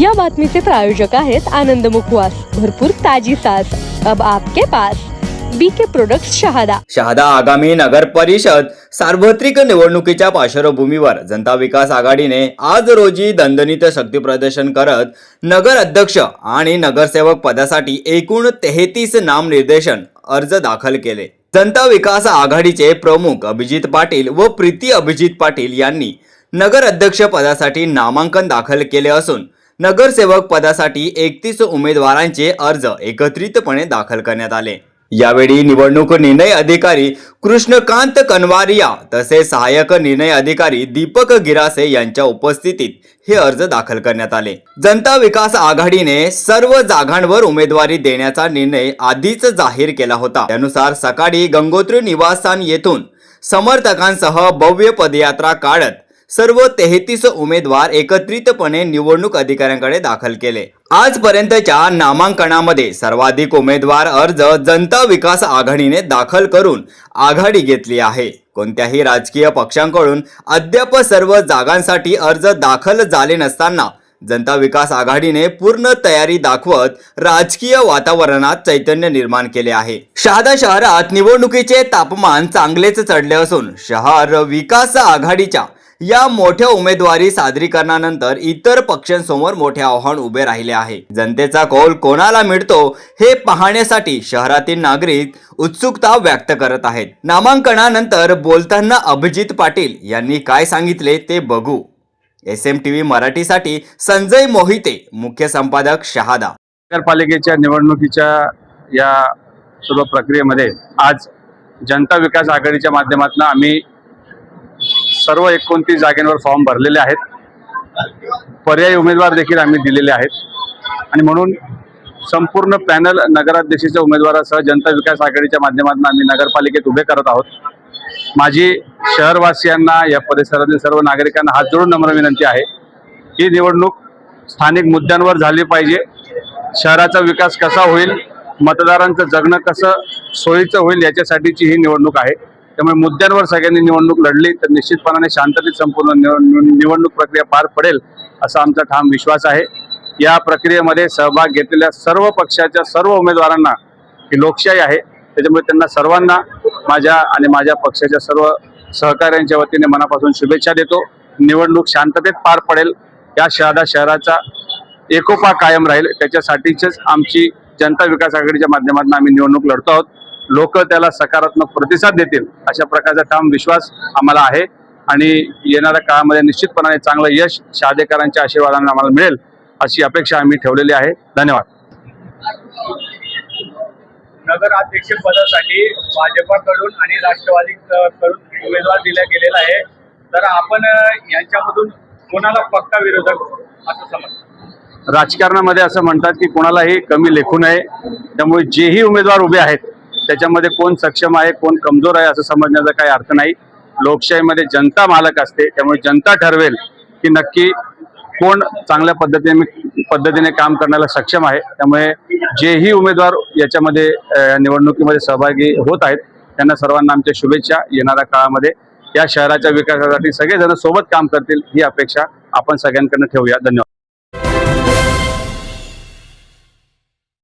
या बातमीचे प्रायोजक आहेत आनंद मुखवास. भरपूर ताजी सास अब आपके pass. BK product Shahada. Shahada आगामी नगर परिषद सार्वत्रिक निवडणुकीच्या पार्श्वभूमीवर जनता विकास आघाडीने आज रोजी दणदणीत शक्ती प्रदर्शन करत नगर अध्यक्ष आणि नगरसेवक पदासाठी एकूण तेहतीस नामनिर्देशन अर्ज दाखल केले. जनता विकास आघाडीचे प्रमुख अभिजित पाटील व प्रीती अभिजित पाटील यांनी नगर अध्यक्ष पदासाठी नामांकन दाखल केले असून नगरसेवक पदासाठी एकतीस उमेदवारांचे अर्ज एकत्रितपणे दाखल करण्यात आले. यावेळी निवडणूक निर्णय अधिकारी कृष्णकांत कनवारिया तसेच सहाय्यक निर्णय अधिकारी दीपक गिरासे यांच्या उपस्थितीत हे अर्ज दाखल करण्यात आले. जनता विकास आघाडीने सर्व जागांवर उमेदवारी देण्याचा निर्णय आधीच जाहीर केला होता. त्यानुसार सकाळी गंगोत्री निवासस्थान येथून समर्थकांसह भव्य पदयात्रा काढत सर्व तेहतीस उमेदवार एकत्रितपणे निवडणूक अधिकाऱ्यांकडे दाखल केले. आजपर्यंतच्या नामांकनामध्ये सर्वाधिक उमेदवार अर्ज जनता विकास आघाडीने दाखल करून आघाडी घेतली आहे. कोणत्याही राजकीय पक्षांकडून अद्याप सर्व जागांसाठी अर्ज दाखल झाले नसताना जनता विकास आघाडीने पूर्ण तयारी दाखवत राजकीय वातावरणात चैतन्य निर्माण केले आहे. शहादा शहरात निवडणुकीचे तापमान चांगलेच चढले असून शहर विकास आघाडीच्या या मोठ्या उमेदवारी सादरीकरणानंतर इतर पक्षांसमोर मोठे आव्हान उभे राहिले आहे. जनतेचा कौल कोणाला मिळतो हे पाहण्यासाठी शहरातील नागरिक उत्सुकता व्यक्त करत आहेत. नामांकनानंतर बोलताना अभिजित पाटील यांनी काय सांगितले ते बघू. एस एम टी व्ही मराठीसाठी संजय मोहिते मुख्य संपादक शहादा. नगरपालिकेच्या निवडणुकीच्या या सर्व प्रक्रियेमध्ये आज जनता विकास आघाडीच्या माध्यमातून आम्ही सर्व एकोणतीस जागेंवर फॉर्म भरलेले आहेत. पर्यायी उमेदवार देखील आम्ही दिलेले आहेत. आणि म्हणून संपूर्ण पॅनल नगराध्यक्षाच्या उमेदवारासह जनता विकास आघाडीच्या माध्यमातून आम्ही नगरपालिकेत उभे करत आहोत. माझी शहरवासियांना या परिसरातील सर्व नागरिकांना हात जोडून नम्र विनंती आहे. ही निवडणूक स्थानिक मुद्द्यांवर झाली पाहिजे. शहराचा विकास कसा होईल? मतदारांचं जगणं कसं? सोयीचं होईल? याच्यासाठीची ही निवडणूक आहे. त्यामुळे मुद्द्यांवर सगळ्यांनी निवडणूक लढली तर निश्चितपणाने शांततेत संपूर्ण निव- निव- निवडणूक प्रक्रिया पार पडेल असा आमचा ठाम विश्वास आहे. या प्रक्रियेमध्ये सहभाग घेतलेल्या सर्व पक्षाच्या सर्व उमेदवारांना ही लोकशाही आहे. त्याच्यामुळे त्यांना सर्वांना माझ्या आणि माझ्या पक्षाच्या सर्व सहकाऱ्यांच्या वतीने मनापासून शुभेच्छा देतो. निवडणूक शांततेत पार पडेल. या शहादा शहराचा एकोपा कायम राहील. त्याच्यासाठीच आमची जनता विकास आघाडीच्या माध्यमातून आम्ही निवडणूक लढतो आहोत. लोक त्याला सकारात्मक प्रतिसाद देतील अशा प्रकारचा ठाम विश्वास आम्हाला आहे. आणि येणाऱ्या काळामध्ये निश्चितपणाने चांगलं यश शहादेकरांच्या आशीर्वादाने आम्हाला मिळेल अशी अपेक्षा आम्ही ठेवलेली आहे. धन्यवाद. नगराध्यक्ष पदासाठी भाजपाकडून आणि राष्ट्रवादी कडून उमेदवार दिला गेलेला आहे. तर आपण यांच्यामधून कोणाला पक्का विरोधक असं समजतो? राजकारणामध्ये असं म्हणतात की कोणालाही कमी लेखू नये. त्यामुळे जेही उमेदवार उभे आहेत त्याच्यामध्ये कोण सक्षम आहे कोण कमजोर आहे असं समजण्याचा काही अर्थ नाही. लोकशाहीमध्ये जनता मालक असते त्यामुळे जनता ठरवेल की नक्की कोण चांगल्या पद्धतीने पद्धतीने काम करण्याला सक्षम आहे. त्यामुळे जेही उमेदवार याच्यामध्ये निवडणुकीमध्ये सहभागी होत आहेत त्यांना सर्वांना आमच्या शुभेच्छा येणाऱ्या काळामध्ये. या शहराच्या विकासासाठी सगळेजण सोबत काम करतील ही अपेक्षा आपण सगळ्यांकडनं ठेवूया. धन्यवाद.